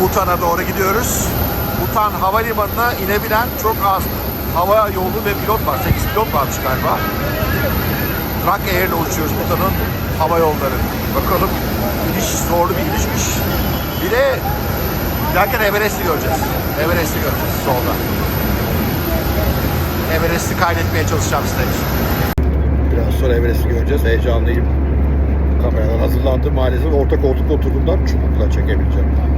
Butan'a doğru gidiyoruz. Butan Havalimanı'na inebilen çok az hava yolu ve pilot var. 8 pilot varmış galiba. Trak Air'le uçuyoruz Butan'ın hava yolları. Bakalım iniş zorlu bir inişmiş. Bir de giderken Everest'i göreceğiz. Everest'i göreceğiz solda. Everest'i kaydetmeye çalışacağım size. Biraz sonra Everest'i göreceğiz. Heyecanlıyım. Kameradan hazırlandım. Maalesef orta koltuk oturduğumdan çubukla çekebileceğim.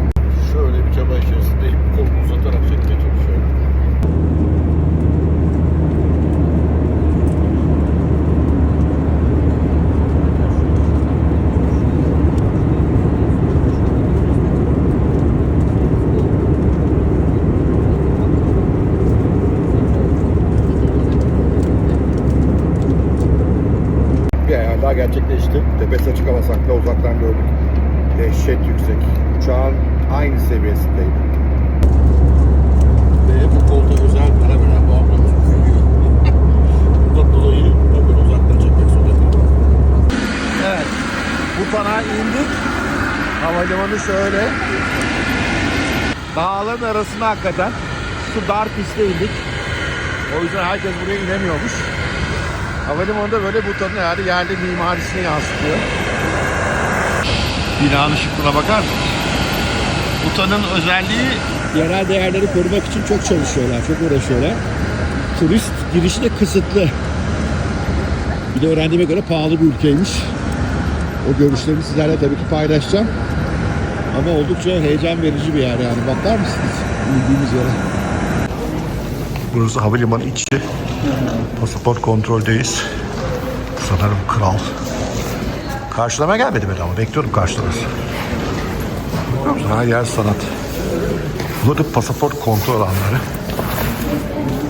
Şöyle bir çaba içerisindeyim. Kolumu uzatarak çekmeye çalışıyorum. Daha gerçekleşti. Tepesi açık hava sakla uzaktan gördük. Dehşet yüksek. Uçağın aynı seviyesindeydi. Ve bu koltuğa özel kamera bağlamamız büyüyor. Bundan dolayı bakın uzaktan çekmek zorunda kaldım. Evet. Butan'a indik. Havalimanı şöyle. Dağların arasında hakikaten. Şu dar piste indik. O yüzden herkes buraya inemiyormuş. Havalimanı da böyle Butan'ın herhalde yerli mimarisini yansıtıyor. Binanın şıklığına bakar mısın? Butan'ın özelliği Yerel değerleri korumak için çok çalışıyorlar, çok uğraşıyorlar. Turist girişi de kısıtlı. Bir de öğrendiğime göre pahalı bir ülkeymiş. O görüşlerimi sizlerle tabii ki paylaşacağım. Ama oldukça heyecan verici bir yer yani. Bakar mısınız bildiğimiz yere? Burası havalimanı içi. Pasaport kontroldeyiz. Sanırım kral. Karşılama gelmedi beni ama bekliyorum karşılaması. Görüyor musun? Yer sanat. Burada da pasaport kontrol alanları.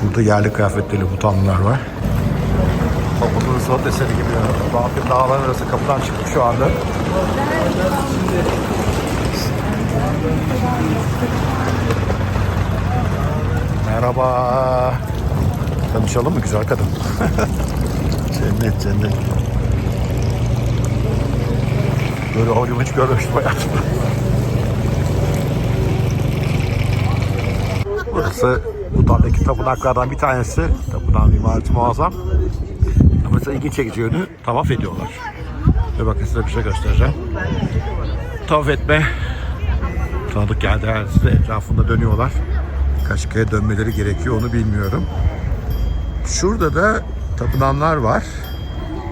Burada yerli kıyafetleri butanlar var. Kapının sanat eseri gibi. Bakın dağlar arası kapıdan çıktık şu anda. Merhaba. Tanışalım mı güzel kadın? cennet cennet. Böyle havalimanı hiç görmemiştim hayatımda. Burası Bhutan'daki tapınaklardan bir tanesi. Tapınağın mimarisi muazzam. Ama ilginç çekici yönü tavaf ediyorlar. Ve bakın size bir şey göstereceğim. Tavaf etme tanıdık geldi her size etrafında dönüyorlar. Kaç kere dönmeleri gerekiyor onu bilmiyorum. Şurada da tapınanlar var.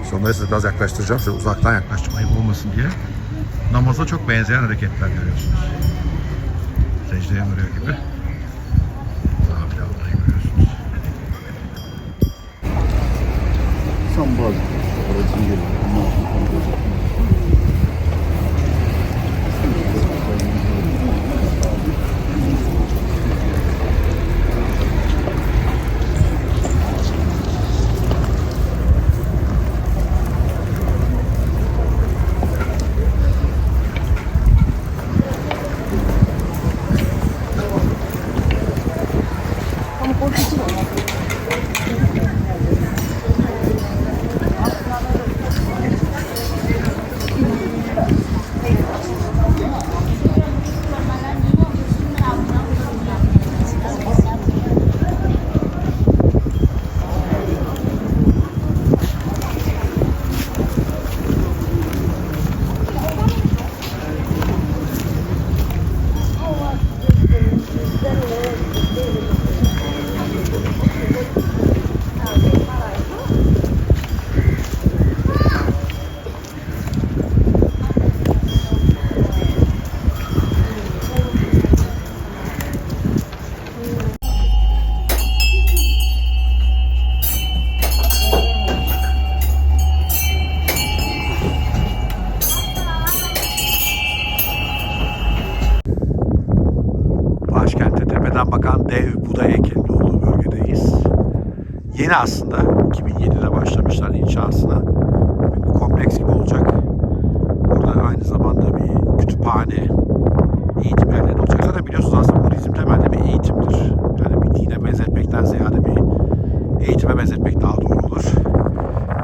İşte Onları size biraz yaklaştıracağım. Şöyle uzaktan yaklaştım olmasın diye. Namaza çok benzeyen hareketler görüyorsunuz. Secdeye vuruyor gibi. 한번 걸어진 게 엄마 한번 보자. Dev Buda heykelinin olduğu bölgedeyiz. Yeni aslında. 2007'de başlamışlar inşasına. Bir kompleks gibi olacak. Burada aynı zamanda bir kütüphane, eğitim yerleri olacak. Zaten biliyorsunuz aslında Budizm temelde bir eğitimdir. Yani bir dine benzetmekten ziyade bir eğitime benzetmek daha doğru olur.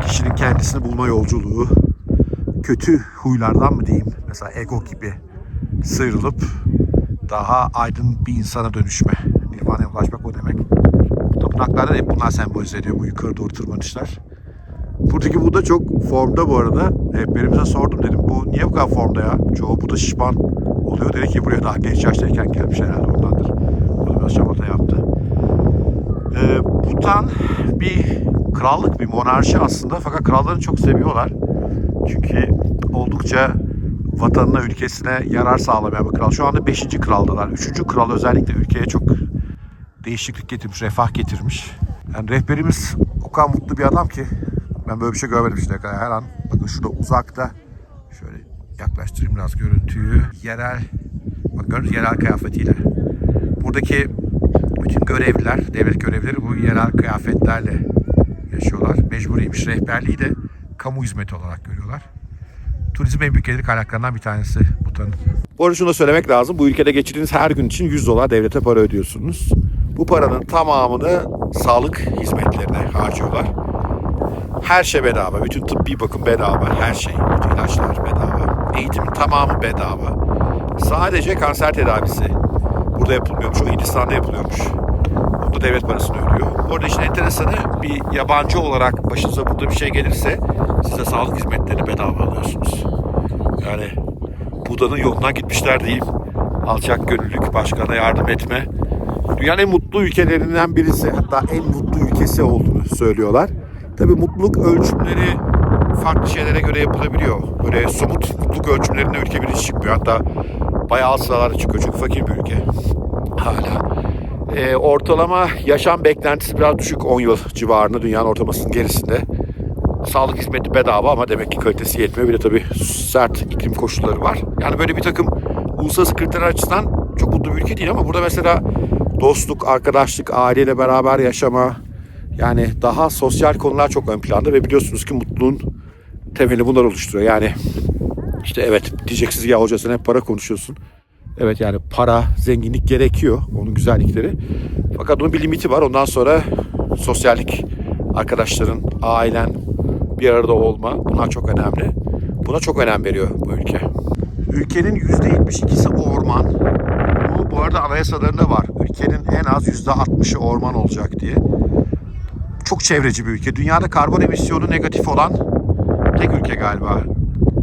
Kişinin kendisini bulma yolculuğu, kötü huylardan mı diyeyim, mesela ego gibi sıyrılıp daha aydın bir insana dönüşme. Nirvana'ya ulaşmak o demek. Tapınaklarda hep bunlar sembolize ediyor bu yukarı doğru tırmanışlar. Buradaki Buda çok formda bu arada. Rehberimize sordum dedim bu niye bu kadar formda ya? Çoğu Buda şişman oluyor. Dedi ki buraya daha genç yaştayken gelmiş herhalde ondandır. Da biraz şamata yaptı. Ee, Bhutan bir krallık, bir monarşi aslında. Fakat kralları çok seviyorlar. Çünkü oldukça vatanına, ülkesine yarar sağlamayan bir kral. Şu anda 5. kraldalar. 3. kral özellikle ülkeye çok değişiklik getirmiş, refah getirmiş. Yani rehberimiz o kadar mutlu bir adam ki ben böyle bir şey görmedim işte. Her an bakın şurada uzakta şöyle yaklaştırayım biraz görüntüyü. Yerel bak mü? yerel kıyafetiyle. Buradaki bütün görevliler, devlet görevlileri bu yerel kıyafetlerle yaşıyorlar. Mecburiymiş. Rehberliği de kamu hizmeti olarak görüyorlar. Turizm en büyük gelir kaynaklarından bir tanesi Bhutan'ın. Bu arada şunu da söylemek lazım. Bu ülkede geçirdiğiniz her gün için 100 dolar devlete para ödüyorsunuz. Bu paranın tamamını sağlık hizmetlerine harcıyorlar. Her şey bedava. Bütün tıbbi bakım bedava. Her şey. Bütün ilaçlar bedava. Eğitimin tamamı bedava. Sadece kanser tedavisi burada yapılmıyormuş. O Hindistan'da yapılıyormuş. Burada devlet parasını ödüyor. Orada işin enteresanı bir yabancı olarak başınıza burada bir şey gelirse size sağlık hizmetlerini bedava alıyorsunuz. Yani Buda'nın yolundan gitmişler diyeyim. Alçak gönüllülük, başkana yardım etme. Dünyanın en mutlu ülkelerinden birisi. Hatta en mutlu ülkesi olduğunu söylüyorlar. Tabii mutluluk ölçümleri farklı şeylere göre yapılabiliyor. Böyle somut mutluluk ölçümlerinde ülke birincisi çıkmıyor. Hatta bayağı sıralarda çıkıyor çünkü fakir bir ülke. Hala. Ee, ortalama yaşam beklentisi biraz düşük 10 yıl civarında dünyanın ortalamasının gerisinde. Sağlık hizmeti bedava ama demek ki kalitesi yetmiyor. Bir de tabii sert iklim koşulları var. Yani böyle bir takım uluslararası kriterler açısından çok mutlu bir ülke değil ama burada mesela dostluk, arkadaşlık, aileyle beraber yaşama yani daha sosyal konular çok ön planda ve biliyorsunuz ki mutluluğun temeli bunlar oluşturuyor. Yani işte evet diyeceksiniz ya hoca sen hep para konuşuyorsun. Evet yani para, zenginlik gerekiyor. Onun güzellikleri. Fakat onun bir limiti var. Ondan sonra sosyallik, arkadaşların, ailen bir arada olma bunlar çok önemli. Buna çok önem veriyor bu ülke. Ülkenin %72'si orman. Bu arada anayasalarında var. Ülkenin en az %60'ı orman olacak diye. Çok çevreci bir ülke. Dünyada karbon emisyonu negatif olan tek ülke galiba.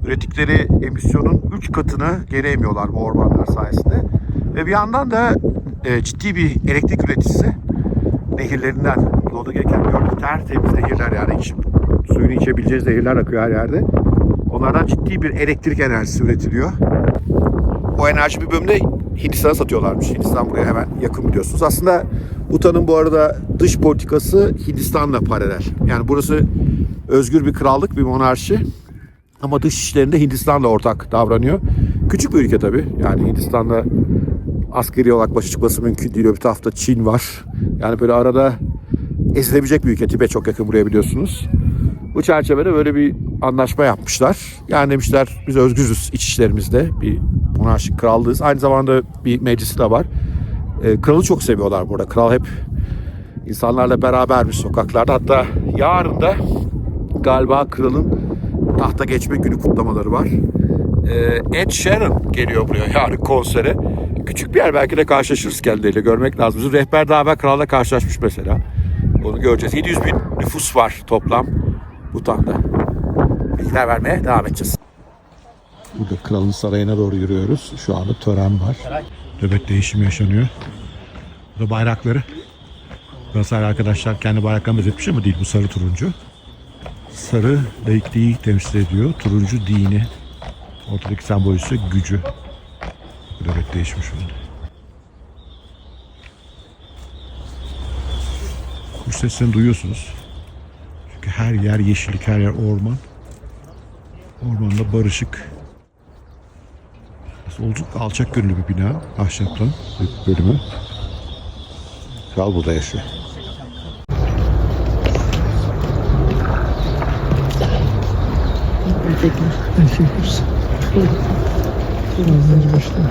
Ürettikleri emisyonun 3 katını geri emiyorlar bu ormanlar sayesinde. Ve bir yandan da e, ciddi bir elektrik üreticisi nehirlerinden. Yolda gelirken gördük tertemiz nehirler yani içim, suyunu içebileceğiz nehirler akıyor her yerde. Onlardan ciddi bir elektrik enerjisi üretiliyor. O enerji bir bölümde Hindistan'a satıyorlarmış. Hindistan buraya hemen yakın biliyorsunuz. Aslında Bhutan'ın bu arada dış politikası Hindistan'la paralel. Yani burası özgür bir krallık, bir monarşi. Ama dış işlerinde Hindistan'la ortak davranıyor. Küçük bir ülke tabii. Yani Hindistan'la askeri olarak başa çıkması mümkün değil. Öbür tarafta Çin var. Yani böyle arada ezilebilecek bir ülke. Tibet çok yakın buraya biliyorsunuz. Bu çerçevede böyle bir anlaşma yapmışlar. Yani demişler biz özgürüz iç işlerimizde. Bir monarşik krallığız. Aynı zamanda bir meclisi de var. Ee, kralı çok seviyorlar burada. Kral hep insanlarla berabermiş sokaklarda. Hatta yarın da galiba kralın tahta geçme günü kutlamaları var. Ee, Ed Sheeran geliyor buraya yarın konsere. Küçük bir yer belki de karşılaşırız kendileriyle görmek lazım. Bizim rehber daha evvel kralla karşılaşmış mesela. Onu göreceğiz. 700 bin nüfus var toplam Bhutan'da. Bilgiler vermeye devam edeceğiz. Burada kralın sarayına doğru yürüyoruz. Şu anda tören var. Nöbet değişimi yaşanıyor. Burada bayrakları. Galatasaray arkadaşlar kendi bayraklarını benzetmiş ama değil bu sarı turuncu. Sarı laikliği temsil ediyor. Turuncu dini. Ortadaki sembol ise gücü. Nöbet değişmiş burada. Kuş seslerini duyuyorsunuz. Çünkü her yer yeşillik, her yer orman. Ormanda barışık oldukça alçak gönüllü bir bina. Ahşaptan bir bölümü. Kral burada yaşıyor. Erkekler, erkekler. Biraz önce başladı.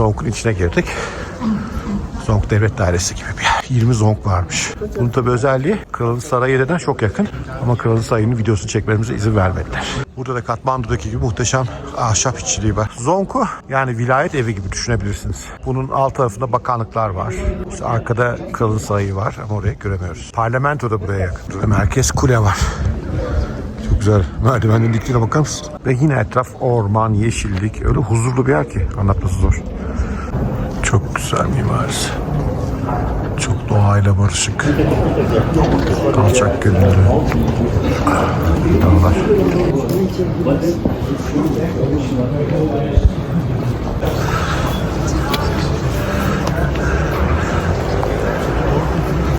Zonk'un içine girdik. Zonk Devlet Dairesi gibi bir yer. 20 zonk varmış. Bunun tabi özelliği Kralın Sarayı yerine çok yakın. Ama Kralın Sarayı'nın videosunu çekmemize izin vermediler. Burada da Katmandu'daki gibi muhteşem ahşap işçiliği var. Zonk'u yani vilayet evi gibi düşünebilirsiniz. Bunun alt tarafında bakanlıklar var. İşte arkada Kralın Sarayı var ama orayı göremiyoruz. Parlamento da buraya yakın. Merkez kule var. Güzel. Merdivenin dikliğine bakar mısın? Ve yine etraf orman, yeşillik. Öyle huzurlu bir yer ki anlatması zor. Çok güzel mimarisi. Çok doğayla barışık. Alçak gönüllü. Dağlar.